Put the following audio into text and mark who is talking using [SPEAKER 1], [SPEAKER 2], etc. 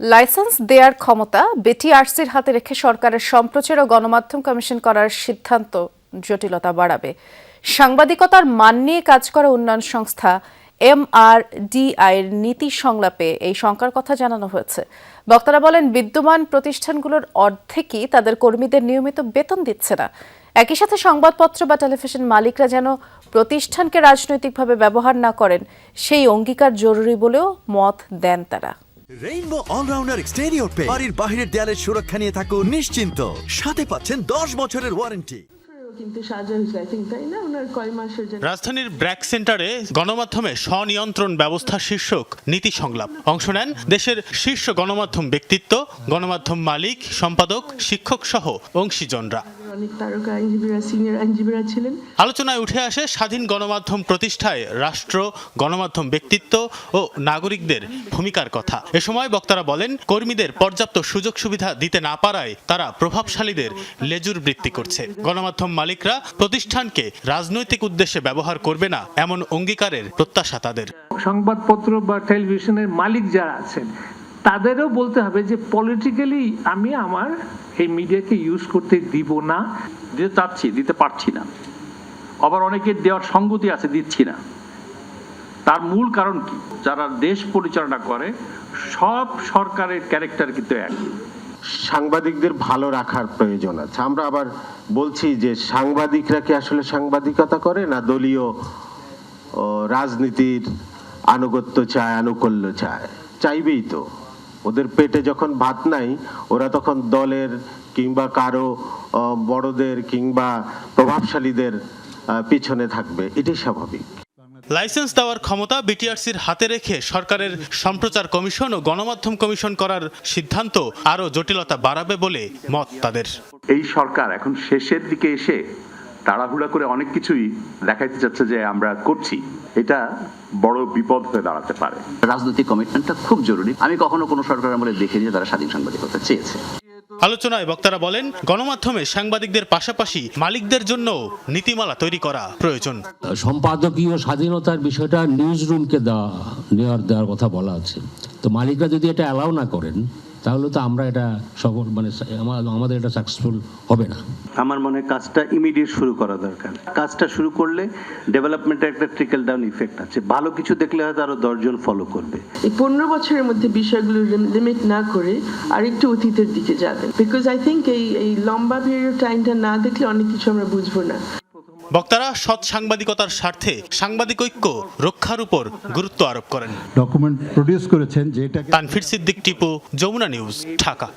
[SPEAKER 1] Licence দেওয়ার ক্ষমতা বিটিআরসির হাতে রেখে সরকারের সম্প্রচার ও গণমাধ্যম কমিশন করার সিদ্ধান্ত জটিলতা বাড়াবে। সাংবাদিকতার মান নিয়ে কাজ করা উন্নয়ন সংস্থা এমআরডিআইয়ের নীতি সংলাপে এই শঙ্কার কথা জানানো হয়েছে। বক্তারা বলেন, বিদ্যমান প্রতিষ্ঠানগুলোর অর্ধেকই তাদের কর্মীদের নিয়মিত বেতন দিচ্ছে না। একই সাথে সংবাদপত্র বা টেলিভিশন মালিকরা যেন প্রতিষ্ঠানকে রাজনৈতিকভাবে ব্যবহার না করেন, সেই অঙ্গীকার জরুরি বলেও মত দেন তারা।
[SPEAKER 2] রেইনবো অলরাউন্ডার এক্সটেরিয়র পে বাড়ির বাহিরের দেয়ালের সুরক্ষা নিয়ে থাকুন নিশ্চিন্ত। সাথে পাচ্ছেন দশ বছরের ওয়ারেন্টি
[SPEAKER 3] কিন্তু সাজা হয়েছে আই থিঙ্ক তাই না? ওনার কয় মাসের জন্য?
[SPEAKER 4] রাজধানীর ব্র্যাক সেন্টারে গণমাধ্যমে স্বনিয়ন্ত্রণ ব্যবস্থা শীর্ষক নীতি সংলাপ। অংশ নেন দেশের শীর্ষ গণমাধ্যম ব্যক্তিত্ব গণমাধ্যম মালিক সম্পাদক শিক্ষক সহ অংশীজনরা।
[SPEAKER 3] অনেক তারকা আইনজীবীরা সিনিয়র আইনজীবীরা ছিলেন।
[SPEAKER 4] আলোচনায় উঠে আসে স্বাধীন গণমাধ্যম প্রতিষ্ঠায় রাষ্ট্র গণমাধ্যম ব্যক্তিত্ব ও নাগরিকদের ভূমিকার কথা। এ সময় বক্তারা বলেন কর্মীদের পর্যাপ্ত সুযোগ সুবিধা দিতে না পারায় তারা প্রভাবশালীদের লেজুর বৃত্তি করছে। গণমাধ্যম মালিকরা প্রতিষ্ঠানকে রাজনৈতিক উদ্দেশ্যে ব্যবহার করবে না এমন অঙ্গীকারের প্রত্যাশা তাদের।
[SPEAKER 5] সংবাদপত্র বা টেলিভিশনের মালিক যারা আছেন তাদেরও বলতে হবে যে পলিটিক্যালি আমি আমার এই মিডিয়াকে ইউজ করতে দিব না।
[SPEAKER 6] দিতে চাচ্ছি, দিতে পারছি না। আবার অনেকের দেওয়ার সঙ্গতি আছে, দিচ্ছি না। তার মূল কারণ কি? যারা দেশ পরিচালনা করে, সব সরকারের ক্যারেক্টার কিন্তু এক
[SPEAKER 7] সাংবাদিকদের ভালো রাখার প্রয়োজন আছে। আমরা আবার বলছি যে সাংবাদিকরা কি আসলে সাংবাদিকতা করে না দলীয় রাজনীতির আনুগত্য চায়, আনুকূল্য চায়? চাইবেই তো। ওদের পেটে যখন ভাত নাই ওরা তখন দলের কিংবা কারও বড়দের কিংবা প্রভাবশালীদের পিছনে থাকবে। এটাই স্বাভাবিক।
[SPEAKER 4] লাইসেন্স দেওয়ার ক্ষমতা বিটিআরসির হাতে রেখে সরকারের সম্প্রচার কমিশন ও গণমাধ্যম কমিশন করার সিদ্ধান্ত আরও জটিলতা বাড়াবে বলে মত তাদের।
[SPEAKER 8] এই সরকার এখন শেষের দিকে এসে তাড়াহুড়া করে অনেক কিছুই দেখাইতে চাচ্ছে যে আমরা করছি। এটা বড় বিপদ হয়ে দাঁড়াতে পারে।
[SPEAKER 9] রাজনৈতিক কমিটমেন্টটা খুব জরুরি। আমি কখনো কোনো সরকার আমলে দেখিনি যে তারা স্বাধীন সাংবাদিকতা চেয়েছে।
[SPEAKER 4] আলোচনায় বক্তারা বলেন গণমাধ্যমে সাংবাদিকদের পাশাপাশি মালিকদের জন্য নীতিমালা তৈরি করা প্রয়োজন।
[SPEAKER 10] সম্পাদকীয় স্বাধীনতার বিষয়টা নিউজ রুমকে দেওয়া নেওয়ার দেওয়ার কথা বলা আছে। তো মালিকরা যদি এটা অ্যালাউ না করেন তাহলে তো আমরা এটা সফল মানে আমাদের এটা সাকসেসফুল হবে না।
[SPEAKER 11] আমার মনে হয় কাজটা ইমিডিয়েট শুরু করা দরকার। কাজটা শুরু করলে ডেভেলপমেন্টের একটা ট্রিকল ডাউন ইফেক্ট আছে। ভালো কিছু দেখলে হয়তো আরও দশজন ফলো করবে।
[SPEAKER 3] এই পনেরো বছরের মধ্যে বিষয়গুলো লিমিট না করে আরেকটু অতীতের দিকে যাবে। বিকজ আই থিঙ্ক এই এই লম্বা পিরিয়ড টাইমটা না দেখলে অনেক কিছু আমরা বুঝব না।
[SPEAKER 4] বক্তারা সৎ সাংবাদিকতার স্বার্থে সাংবাদিক ঐক্য রক্ষার উপর গুরুত্ব আরোপ করেন।
[SPEAKER 12] ডকুমেন্ট প্রডিউস করেছেন যেটা
[SPEAKER 4] তানফির সিদ্দিক টিপু যমুনা নিউজ ঢাকা।